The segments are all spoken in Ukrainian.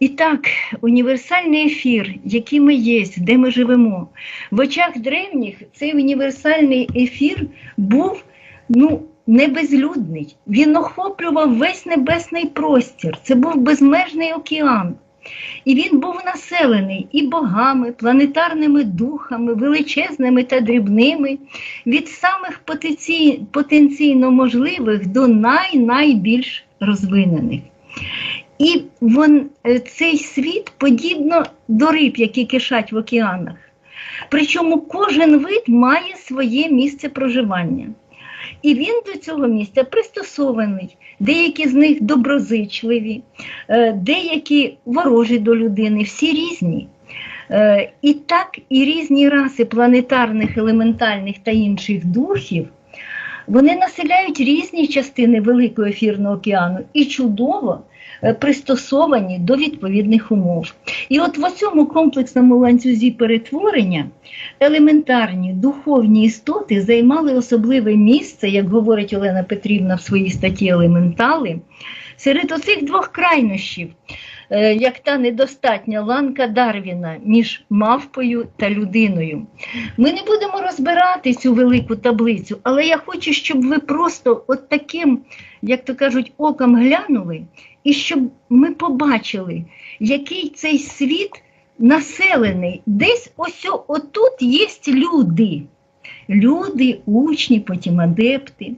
І так, універсальний ефір, який ми є, де ми живемо, в очах древніх цей універсальний ефір був ну, не. Він охоплював весь небесний простір. Це був безмежний океан. І він був населений і богами, планетарними духами, величезними та дрібними, від самих потенційно можливих до най-найбільш розвинених. І вон, е, цей світ подібно до риб, які кишать в океанах. Причому кожен вид має своє місце проживання. І він до цього місця пристосований. Деякі з них доброзичливі, е, деякі ворожі до людини, всі різні. Е, І так і різні раси планетарних, елементальних та інших духів вони населяють різні частини Великого ефірного океану і чудово пристосовані до відповідних умов. І от в цьому комплексному ланцюзі перетворення елементарні духовні істоти займали особливе місце, як говорить Олена Петрівна в своїй статті Елементали, серед оцих двох крайнощів. е, Як та недостатня ланка Дарвіна між мавпою та людиною. Ми не будемо розбирати цю велику таблицю, але я хочу, щоб ви просто от таким, як то кажуть, оком глянули, і щоб ми побачили, який цей світ населений. Десь ось отут є люди. Люди, учні, потім адепти.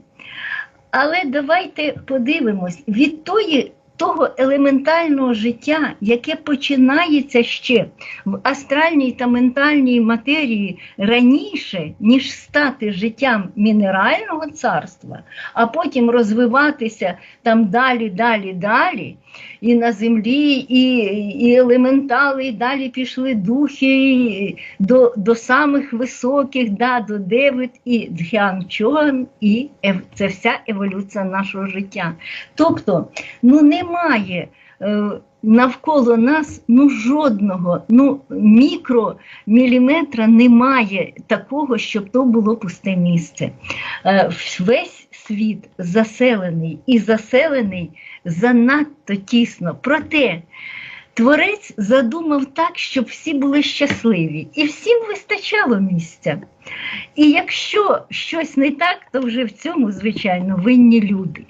Але давайте подивимось від тої. Того елементального життя, яке починається ще в астральній та ментальній матерії раніше, ніж стати життям мінерального царства, а потім розвиватися там далі, далі, далі, і на землі, і, і елементали, і далі пішли духи і до, до самих високих, да, до Девит і Дхянчон, і ев, це вся еволюція нашого життя. Тобто, ну немає е, навколо нас ну жодного, ну мікроміліметра немає такого, щоб то було пусте місце. Е, весь світ заселений і заселений занадто тісно. Проте Творець задумав так, щоб всі були щасливі, і всім вистачало місця. І якщо щось не так, то вже в цьому, звичайно, винні люди.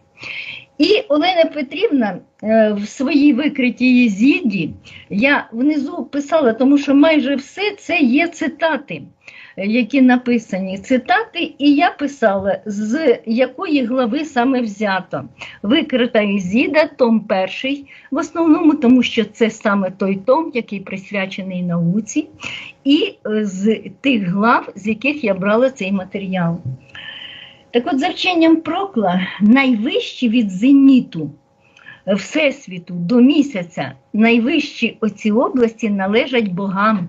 І Олена Петрівна е, в своїй викритій Єзіді, я внизу писала, тому що майже все це є цитати, е, які написані. Цитати, і я писала, з якої глави саме взято. Викрита Єзіда, том перший, в основному, тому що це саме той том, який присвячений науці, і е, з тих глав, з яких я брала цей матеріал. Так от, за вченням Прокла, найвищі від зеніту е, Всесвіту до місяця, найвищі оці області належать богам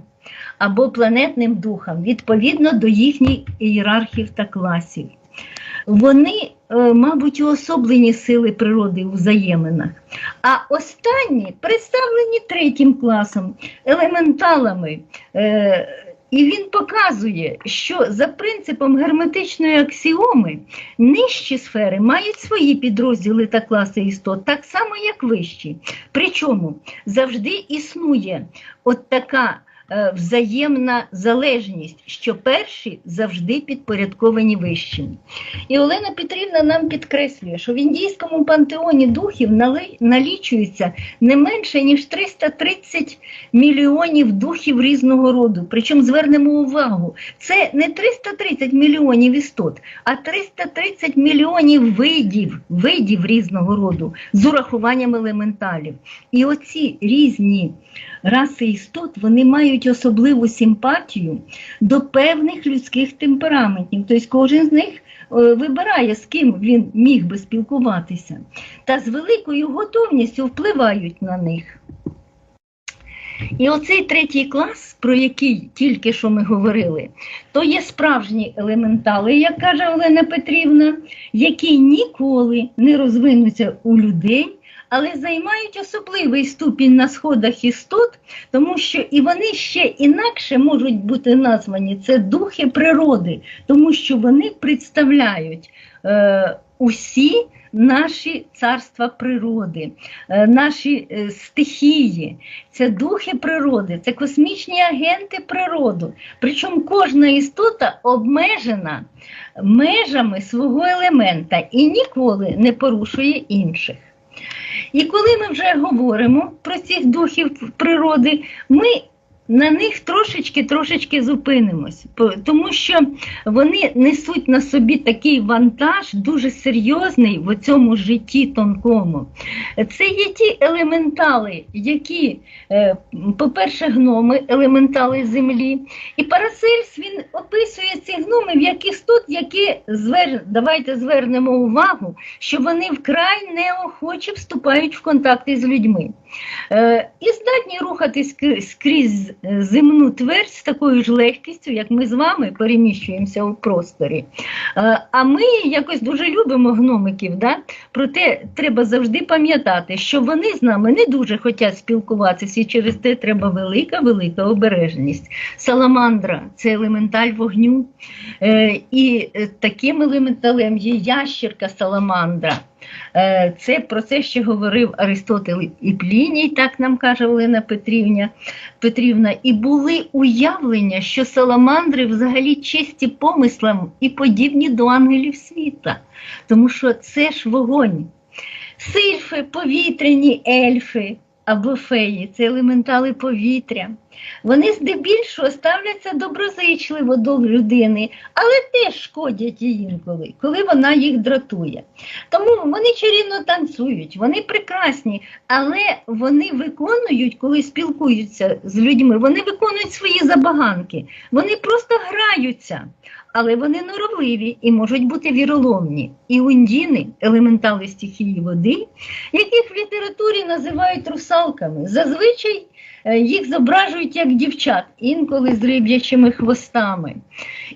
або планетним духам, відповідно до їхніх ієрархів та класів. Вони, е, мабуть, уособлені сили природи у взаєминах, а останні представлені третім класом, елементалами. Е, і він показує, що за принципом герметичної аксіоми нижчі сфери мають свої підрозділи та класи істот, так само, як вищі. Причому завжди існує от така взаємна залежність, що перші завжди підпорядковані вищим. І Олена Петрівна нам підкреслює, що в індійському пантеоні духів налічується не менше, ніж 330 мільйонів духів різного роду. Причому звернемо увагу, це не 330 мільйонів істот, а 330 мільйонів видів, видів різного роду з урахуванням елементалів. І оці різні раси істот вони мають особливу симпатію до певних людських темпераментів. Тобто кожен з них е, вибирає, з ким він міг би спілкуватися, та з великою готовністю впливають на них. І оцей третій клас, про який тільки що ми говорили, то є справжні елементали, як каже Олена Петрівна, які ніколи не розвинуться у людей, але займають особливий ступінь на сходах істот, тому що і вони ще інакше можуть бути названі це духи природи, тому що вони представляють е, усі наші царства природи, е, наші е, стихії, це духи природи, це космічні агенти природи. Причому кожна істота обмежена межами свого елемента і ніколи не порушує інших. І коли ми вже говоримо про цих духів природи, ми на них трошечки трошечки зупинимось, тому що вони несуть на собі такий вантаж дуже серйозний в цьому житті тонкому. Це є ті елементали, які, е, по-перше, гноми, елементали землі. І Парацельс він описує ці гноми як істот, які звер... давайте звернемо увагу, що вони вкрай неохоче вступають в контакти з людьми. Е, і здатні рухатись скрізь- земну твердь з такою ж легкістю, як ми з вами переміщуємося у просторі. Е, а ми якось дуже любимо гномиків. Да? Проте треба завжди пам'ятати, що вони з нами не дуже хочуть спілкуватися, і через те треба велика, велика обережність. Саламандра це елементаль вогню. Е, і таким елементалем є ящірка саламандра. Е, Це про це ще говорив Аристотель і Пліній, так нам каже Олена Петрівна. Петрівна. І були уявлення, що саламандри взагалі чисті помислом і подібні до ангелів світа, тому що це ж вогонь. Сильфи, повітряні ельфи або феї це елементали повітря. Вони здебільшого ставляться доброзичливо до людини, але теж шкодять їй інколи, коли вона їх дратує. Тому вони чарівно танцюють, вони прекрасні, але вони виконують, коли спілкуються з людьми, вони виконують свої забаганки, вони просто граються. Але вони норовливі і можуть бути віроломні. І ундіни, елементали стихії води, яких в літературі називають русалками. Зазвичай е, їх зображують як дівчат, інколи з риб'ячими хвостами.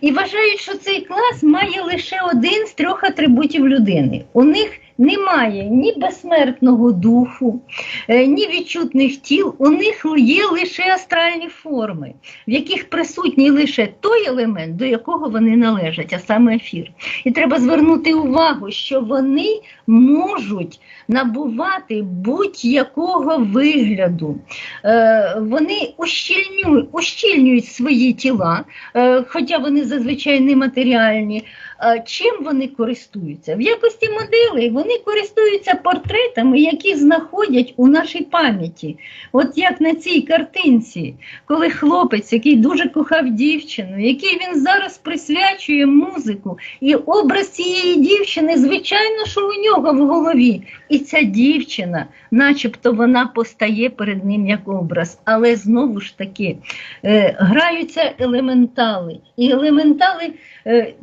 І вважають, що цей клас має лише один з трьох атрибутів людини. У них немає ні безсмертного духу, е, ні відчутних тіл, у них є лише астральні форми, в яких присутній лише той елемент, до якого вони належать, а саме ефір. І треба звернути увагу, що вони можуть набувати будь-якого вигляду. Е, Вони ущільнюють, ущільнюють свої тіла, е, хоча вони зазвичай нематеріальні. Е, Чим вони користуються? В якості моделей вони користуються портретами, які знаходять у нашій пам'яті. От як на цій картинці, коли хлопець, який дуже кохав дівчину, який він зараз присвячує музику, і образ цієї дівчини, звичайно, що у нього в голові. І ця дівчина, начебто вона постає перед ним як образ, але знову ж таки е, граються елементали. І елементали. Е,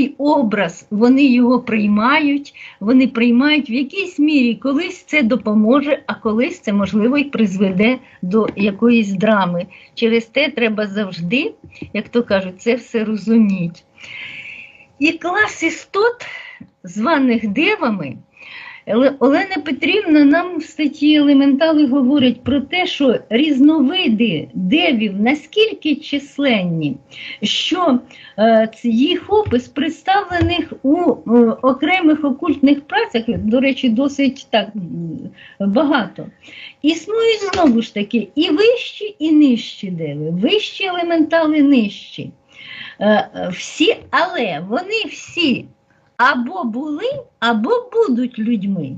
цей образ, вони його приймають, вони приймають в якійсь мірі, колись це допоможе, а колись це, можливо, і призведе до якоїсь драми. Через те треба завжди, як то кажуть, це все розуміти. І клас істот, званих девами, Олена Петрівна нам в статті елементали говорить про те, що різновиди девів наскільки численні, що е, їх опис представлених у е, окремих окультних працях, до речі, досить так багато. Існують знову ж таки і вищі, і нижчі деви, вищі елементали нижчі. Е, Всі, але вони всі або були, або будуть людьми.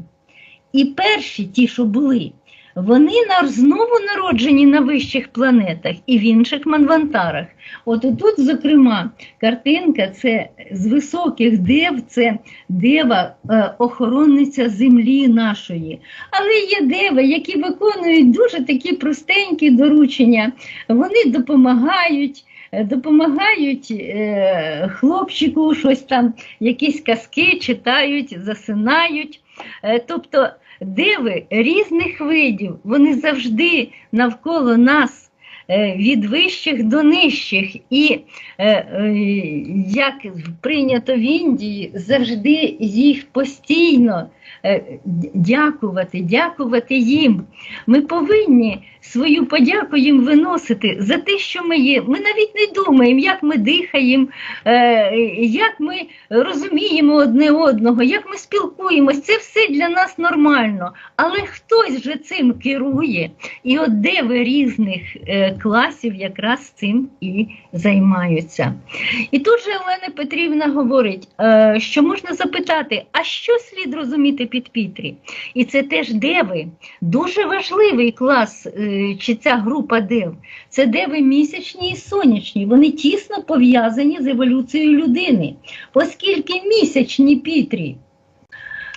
І перші, ті, що були, вони знову народжені на вищих планетах і в інших манвантарах. От тут, зокрема, картинка це з високих дев, це дева е, охоронниця землі нашої. Але є деви, які виконують дуже такі простенькі доручення. Вони допомагають. Допомагають е, хлопчику щось там, якісь казки читають, засинають. Е, тобто диви різних видів, вони завжди навколо нас е, від вищих до нижчих. І як прийнято в Індії, завжди їх постійно дякувати, дякувати їм. Ми повинні свою подяку їм виносити за те, що ми є. Ми навіть не думаємо, як ми дихаємо, е, як ми розуміємо одне одного, як ми спілкуємось. Це все для нас нормально. Але хтось же цим керує. І от деви різних е, класів якраз цим і займаються. І тут же Олена Петрівна говорить, е, що можна запитати, а що слід розуміти під Пітрі? І це теж деви. Дуже важливий клас, чи ця група дев. Це деви місячні і сонячні. Вони тісно пов'язані з еволюцією людини, оскільки місячні Пітрі.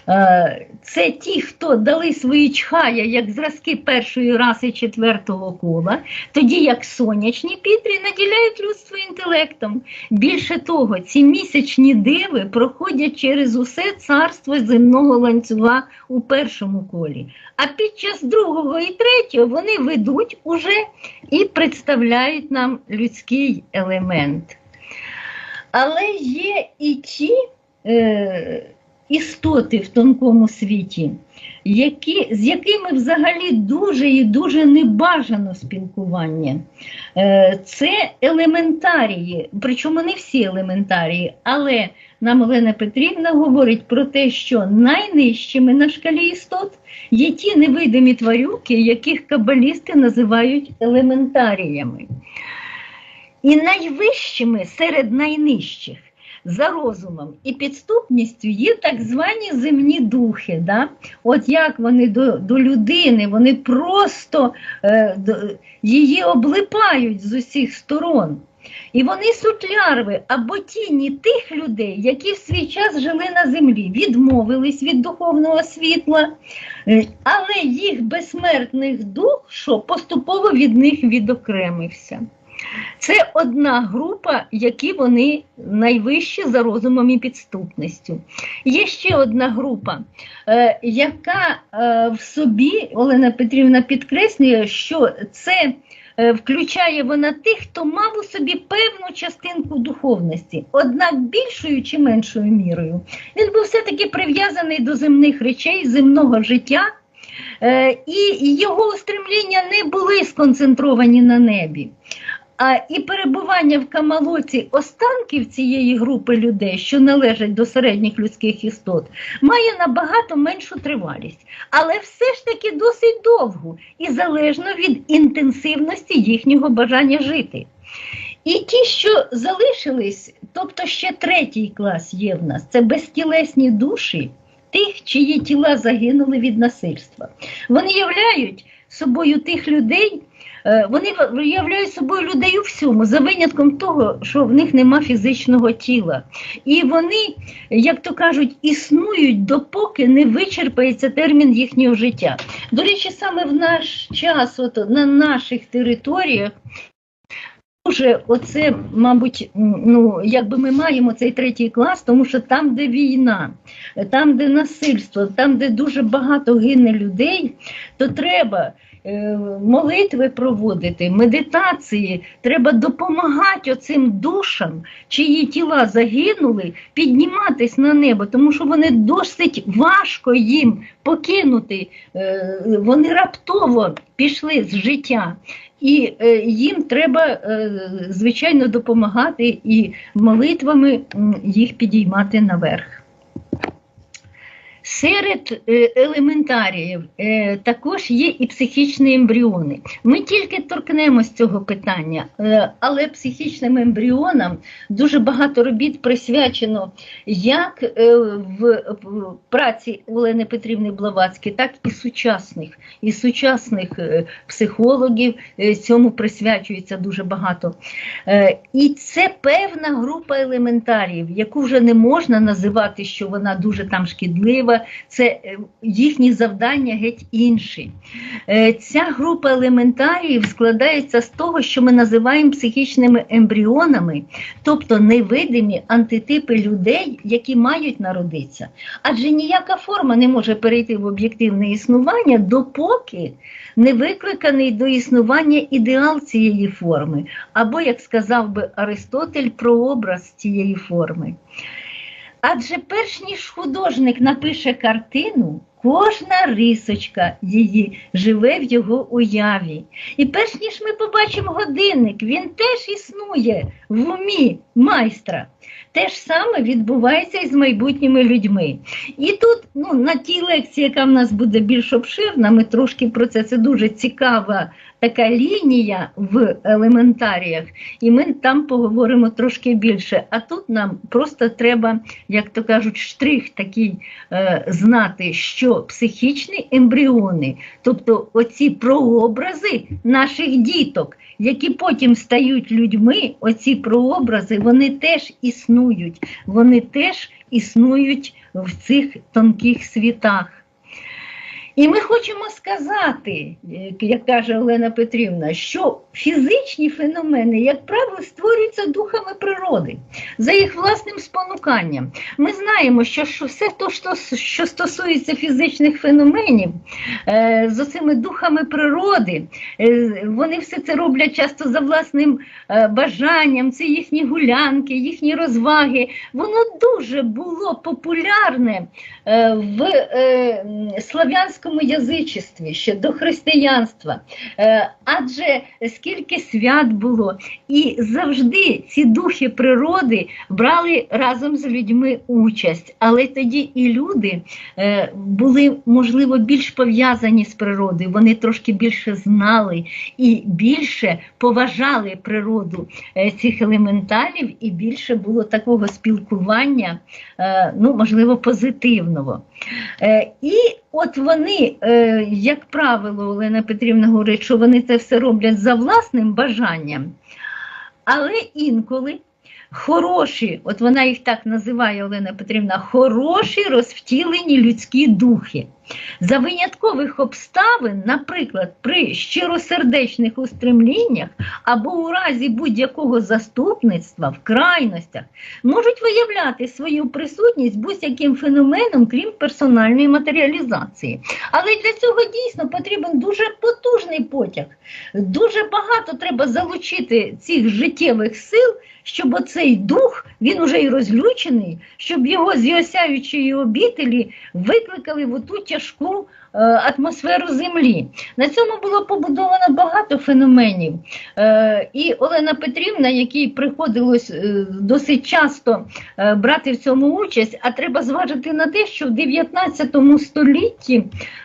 Е, Це ті, хто дали свої чхая як зразки першої раси четвертого кола, тоді як сонячні пітрі наділяють людство інтелектом. Більше того, ці місячні диви проходять через усе царство земного ланцюга у першому колі. А під час другого і третього вони ведуть уже і представляють нам людський елемент. Але є і ті. Е, істоти в тонкому світі, які, з якими взагалі дуже і дуже небажано спілкування. Е, Це елементарії, причому не всі елементарії, але нам Олена Петрівна говорить про те, що найнижчими на шкалі істот є ті невидимі тварюки, яких кабалісти називають елементаріями. І найвищими серед найнижчих за розумом і підступністю є так звані земні духи. Да? От як вони до до людини, вони просто е, до, її облипають з усіх сторон. І вони сутлярви або тіні тих людей, які в свій час жили на землі, відмовились від духовного світла, е, але їх безсмертних дух, що поступово від них відокремився. Це одна група, які вони найвищі за розумом і підступністю. Є ще одна група, е, яка е, в собі, Олена Петрівна підкреслює, що це е, включає вона тих, хто мав у собі певну частинку духовності, однак більшою чи меншою мірою. Він був все-таки прив'язаний до земних речей, земного життя. І його устремління не були сконцентровані на небі. А і перебування в Камалоці останків цієї групи людей, що належать до середніх людських істот, має набагато меншу тривалість, але все ж таки досить довгу і залежно від інтенсивності їхнього бажання жити. І ті, що залишились, тобто ще третій клас є в нас, це безтілесні душі тих, чиї тіла загинули від насильства. Вони являють собою тих людей. Е, вони виявляють собою людей у всьому, за винятком того, що в них нема фізичного тіла. І вони, як то кажуть, існують, допоки не вичерпається термін їхнього життя. До речі, саме в наш час, от на наших територіях. Дуже оце, мабуть, ну якби ми маємо цей третій клас, тому що там, де війна, там, де насильство, там, де дуже багато гине людей, то треба молитви проводити, медитації, треба допомагати оцим душам, чиї тіла загинули, підніматись на небо, тому що вони досить важко їм покинути, е, вони раптово пішли з життя. І е, їм треба, звичайно, допомагати і молитвами їх підіймати наверх. Серед е, елементаріїв е, також є і психічні ембріони. Ми тільки торкнемось цього питання, е, але психічним ембріонам дуже багато робіт присвячено як в праці Олени Петрівни Блавацькі, так і сучасних і сучасних психологів. Цьому присвячується дуже багато. І це певна група елементаріїв, яку вже не можна називати, що вона дуже там шкідлива група це е, їхні завдання геть інші. Е, Ця група елементаріїв складається з того, що ми називаємо психічними ембріонами, тобто невидимі антитипи людей, які мають народитися. Адже ніяка форма не може перейти в об'єктивне існування, допоки не викликаний до існування ідеал цієї форми, або, як сказав би Аристотель, прообраз цієї форми. Адже перш ніж художник напише картину, кожна рисочка її живе в його уяві. І перш ніж ми побачимо годинник, він теж існує в умі майстра. Те ж саме відбувається і з майбутніми людьми. І тут, ну, на тій лекції, яка в нас буде більш обширна, ми трошки про це це дуже цікава така лінія в елементаріях, і ми там поговоримо трошки більше. А тут нам просто треба, як то кажуть, штрих такий е, знати, що психічні ембріони, тобто оці прообрази наших діток, які потім стають людьми, оці прообрази, вони теж існують, вони теж існують в цих тонких світах. І ми хочемо сказати, е, як каже Олена Петрівна, що фізичні феномени, як правило, створюються духами природи за їх власним спонуканням. Ми знаємо, що все те, що, стосується фізичних феноменів, е, з цими духами природи, е, вони все це роблять часто за власним бажанням, це їхні гулянки, їхні розваги. Воно дуже було популярне в е, слав'янському язичестві ще до християнства. Е, адже скільки свят було, і завжди ці духи природи брали разом з людьми участь. Але тоді і люди е, були, можливо, більш пов'язані з природою, вони трошки більше знали і більше поважали природу е, цих елементалів, і більше було такого спілкування, ну, можливо, позитивного. І от вони, е, як правило, Олена Петрівна говорить, що вони це все роблять за власним бажанням, але інколи хороші, от вона їх так називає Олена Петрівна, хороші розвтілені людські духи. За виняткових обставин, наприклад, при щиросердечних устремліннях або у разі будь-якого заступництва в крайностях, можуть виявляти свою присутність будь-яким феноменом, крім персональної матеріалізації. Але для цього дійсно потрібен дуже потужний потяг. Дуже багато треба залучити цих життєвих сил, щоб оцей дух, він уже і розлючений, щоб його з осяючої обітелі викликали в оту тяжку атмосферу землі. На цьому було побудовано багато феноменів. Е, і Олена Петрівна, якій приходилось е, досить часто е, брати в цьому участь, а треба зважити на те, що в 19 столітті,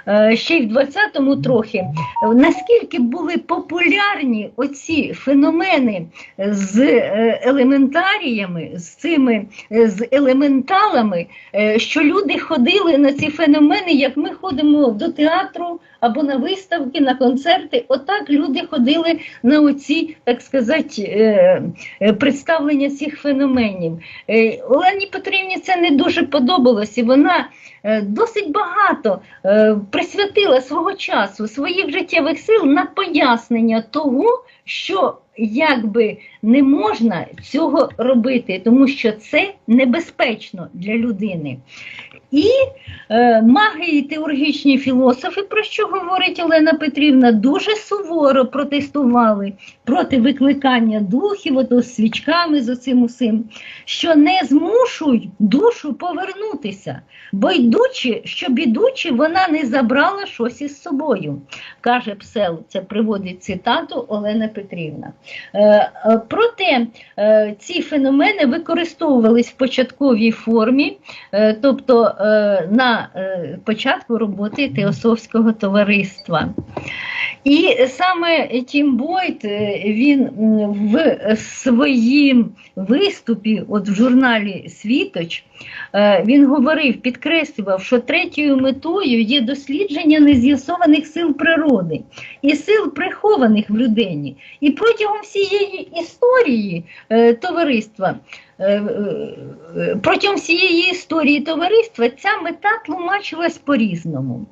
е, ще й в 20-му трохи, е, наскільки були популярні оці феномени з е, елементаріями, з цими е, з елементалами, е, що люди ходили на ці феномени, як ми ходимо до театру або на виставки, на концерти. Отак люди ходили на оці, так сказати, е, е, представлення цих феноменів. Е, Олені Петрівні це не дуже подобалось, і вона досить багато присвятила свого часу, своїх життєвих сил на пояснення того, що якби не можна цього робити, тому що це небезпечно для людини. І е, маги і теоргічні філософи, про що говорить Олена Петрівна, дуже суворо протестували проти викликання духів, ото з свічками з оцим усім, що не змушують душу повернутися, бо йдучи, щоб ідучи, вона не забрала щось із собою, каже Псел. Це приводить цитату Олена Петрівна. Е, е, проте е, ці феномени використовувались в початковій формі, е, тобто е, на початку роботи Теософського товариства. І саме Тім Бойт, він в своїм виступі, от в журналі Світоч, він говорив, підкреслював, що третьою метою є дослідження нез'ясованих сил природи і сил прихованих в людині. І протягом всієї історії е, товариства. е, е, Протягом всієї історії товариства ця мета тлумачилась по-різному.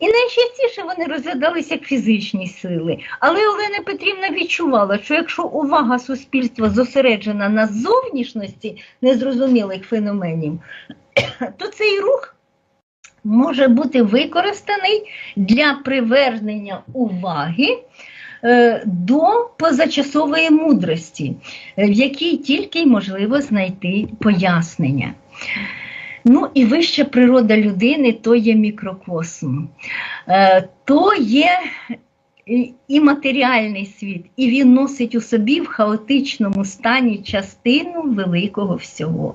І найчастіше вони розглядалися як фізичні сили. Але Олена Петрівна відчувала, що якщо увага суспільства зосереджена на зовнішності незрозумілих феноменів, то цей рух може бути використаний для привернення уваги е, до позачасової мудрості, в якій тільки й можливо знайти пояснення. Ну і вища природа людини то є мікрокосм, Е, то є і матеріальний світ, і він носить у собі в хаотичному стані частину великого всього.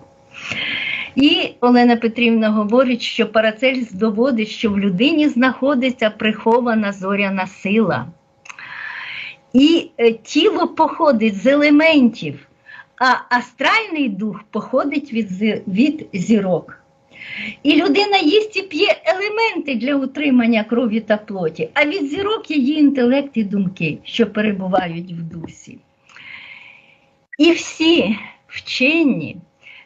І Олена Петрівна говорить, що Парацельс доводить, що в людині знаходиться прихована зоряна сила. І е, тіло походить з елементів, а астральний дух походить від, від зірок. І людина їсть і п'є елементи для утримання крові та плоті, а від зірок її інтелект і думки, що перебувають в дусі. І всі вчені,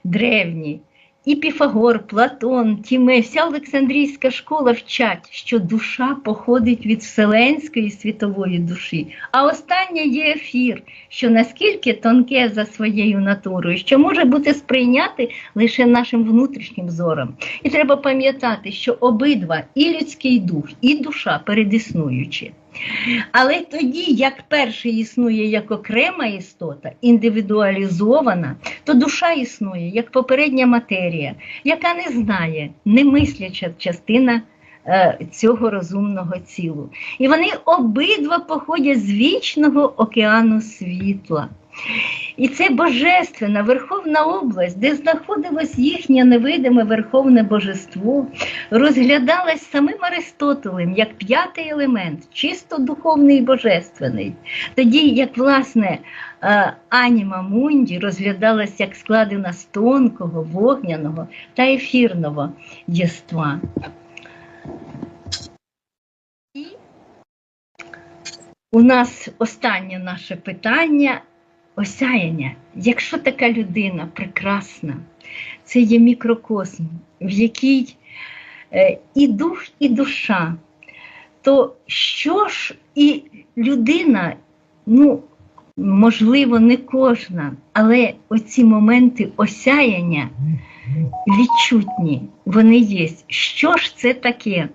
древні, і Піфагор, Платон, Тіме, вся Олександрійська школа вчать, що душа походить від вселенської світової душі, а остання є ефір, що наскільки тонке за своєю натурою, що може бути сприйняти лише нашим внутрішнім зором. І треба пам'ятати, що обидва і людський дух, і душа передіснуючі. Але тоді, як перший існує як окрема істота, індивідуалізована, то душа існує як попередня матерія, яка не знає, не мисляча частина е, цього розумного цілу. І вони обидва походять з вічного океану світла. І це божественна верховна область, де знаходилось їхнє невидиме верховне божество, розглядалась самим Аристотелем як п'ятий елемент, чисто духовний і божественний. Тоді, як власне е, аніма Мунді розглядалась як складена з тонкого, вогняного та ефірного єства. У нас останнє наше питання осяяння. Якщо така людина прекрасна, це є мікрокосм, в якій е, і дух, і душа, то що ж і людина, ну, можливо, не кожна, але оці моменти осяяння відчутні, вони є. Що ж це таке?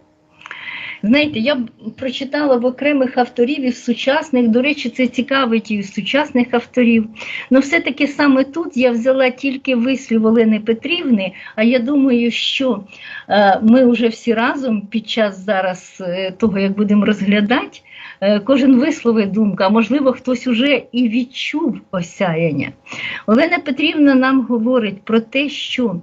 Знаєте, я б прочитала в окремих авторів і в сучасних, до речі, це цікавить і в сучасних авторів. Ну, все-таки саме тут я взяла тільки вислів Олени Петрівни, а я думаю, що е, ми вже всі разом під час зараз е, того, як будемо розглядати, е, кожен висловить думку, а можливо, хтось уже і відчув осяяння. Олена Петрівна нам говорить про те, що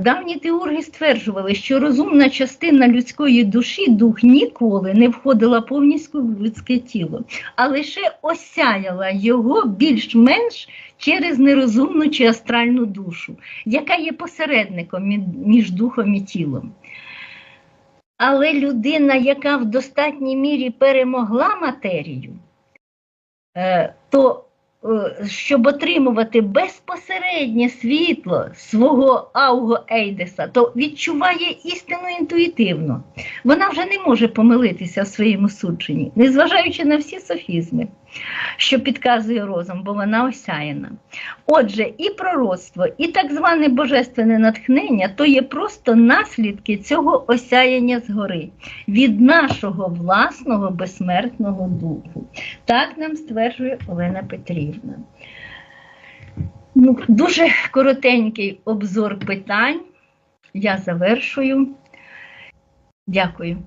Давні теорги стверджували, що розумна частина людської душі, дух ніколи не входила повністю в людське тіло, а лише осяяла його більш-менш через нерозумну чи астральну душу, яка є посередником між духом і тілом. Але людина, яка в достатній мірі перемогла матерію, е, то е, щоб отримувати безпосереднє світло свого Ауго Ейдеса, то відчуває істину інтуїтивно. Вона вже не може помилитися в своєму судженні, незважаючи на всі софізми, що підказує розум, бо вона осяяна. Отже, і пророцтво, і так зване божественне натхнення то є просто наслідки цього осяяння згори, від нашого власного безсмертного духу. Так нам стверджує Олена Петрівна. Ну, Дуже коротенький обзор питань. Я завершую. Дякую.